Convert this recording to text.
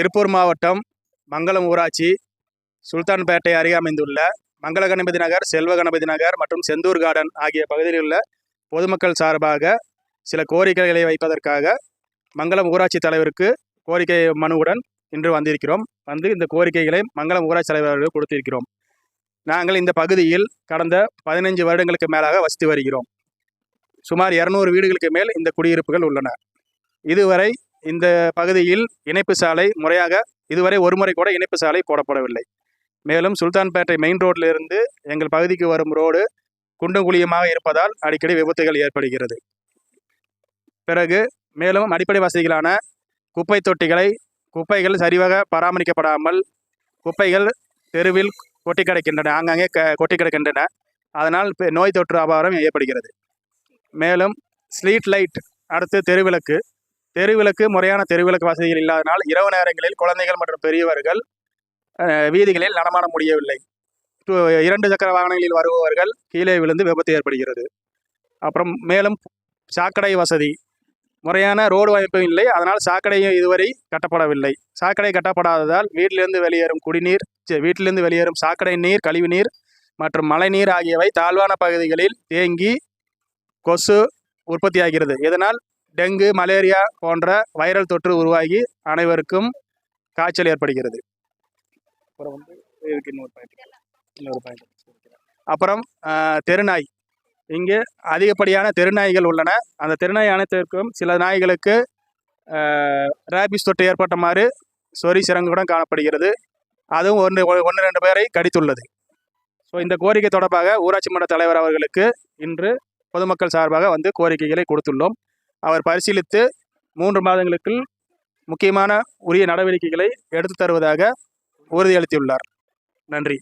திருப்பூர் மாவட்டம் மங்களம் ஊராட்சி சுல்தான்பேட்டை அருகே அமைந்துள்ள மங்கள கணபதி நகர் செல்வ கணபதி நகர் மற்றும் செந்தூர் கார்டன் ஆகிய பகுதியில் உள்ள பொதுமக்கள் சார்பாக சில கோரிக்கைகளை வைப்பதற்காக மங்களம் ஊராட்சி தலைவருக்கு கோரிக்கை மனுவுடன் இன்று வந்திருக்கிறோம். வந்து இந்த கோரிக்கைகளை மங்களம் ஊராட்சி தலைவர்களுக்கு கொடுத்திருக்கிறோம். நாங்கள் இந்த பகுதியில் கடந்த பதினைஞ்சு வருடங்களுக்கு மேலாக வசித்து வருகிறோம். சுமார் இரநூறு வீடுகளுக்கு மேல் இந்த குடியிருப்புகள் உள்ளன. இதுவரை இந்த பகுதியில் இணைப்பு சாலை முறையாக இதுவரை ஒரு முறை கூட இணைப்பு சாலை போடப்படவில்லை. மேலும் சுல்தான்பேட்டை மெயின் ரோட்டிலிருந்து எங்கள் பகுதிக்கு வரும் ரோடு குண்டும் குழியுமாக இருப்பதால் அடிக்கடி விபத்துகள் ஏற்படுகிறது. பிறகு மேலும் அடிப்படை வசதிகளான குப்பை தொட்டிகளை குப்பைகள் சரிவாக பராமரிக்கப்படாமல் குப்பைகள் தெருவில் கொட்டி கிடக்கின்றன ஆங்காங்கே க கொட்டி கிடக்கின்றன. அதனால் பெ- நோய் தொற்று அபாரம் ஏற்படுகிறது. மேலும் ஸ்ட்ரீட் லைட் அடுத்து தெருவிளக்கு தெருவிளக்கு முறையான தெருவிளக்கு வசதிகள் இல்லாதனால் இரவு நேரங்களில் குழந்தைகள் மற்றும் பெரியவர்கள் வீதிகளில் நடமாட முடியவில்லை. இரண்டு சக்கர வாகனங்களில் வருபவர்கள் கீழே விழுந்து விபத்து ஏற்படுகிறது. அப்புறம் மேலும் சாக்கடை வசதி. முறையான ரோடு வாய்ப்பும் இல்லை. அதனால் சாக்கடையும் இதுவரை கட்டப்படவில்லை. சாக்கடை கட்டப்படாததால் வீட்டிலிருந்து வெளியேறும் குடிநீர் வீட்டிலிருந்து வெளியேறும் சாக்கடை நீர் கழிவுநீர் மற்றும் மழைநீர் ஆகியவை தாழ்வான பகுதிகளில் தேங்கி கொசு உற்பத்தியாகிறது. இதனால் டெங்கு மலேரியா போன்ற வைரல் தொற்று உருவாகி அனைவருக்கும் காய்ச்சல் ஏற்படுகிறது. அப்புறம் வந்து இதுக்கு இன்னொரு பாயிண்ட் இன்னொரு பாயிண்ட் அப்புறம் தெருநாய். இங்கு அதிகப்படியான தெருநாய்கள் உள்ளன. அந்த தெருநாய் அனைத்திற்கும் சில நாய்களுக்கு ரேபிஸ் தொற்று ஏற்பட்டமாறு சொறி சிறங்குடன் காணப்படுகிறது. அதுவும் ஒன்று ஒன்று ரெண்டு பேரை கடித்துள்ளது. ஸோ இந்த கோரிக்கை தொடர்பாக ஊராட்சி மன்ற தலைவர் அவர்களுக்கு இன்று பொதுமக்கள் சார்பாக வந்து கோரிக்கைகளை கொடுத்துள்ளோம். அவர் பரிசீலித்து மூன்று மாதங்களுக்குள் முக்கியமான உரிய நடவடிக்கைகளை எடுத்து தருவதாக உறுதியளித்துள்ளார். நன்றி.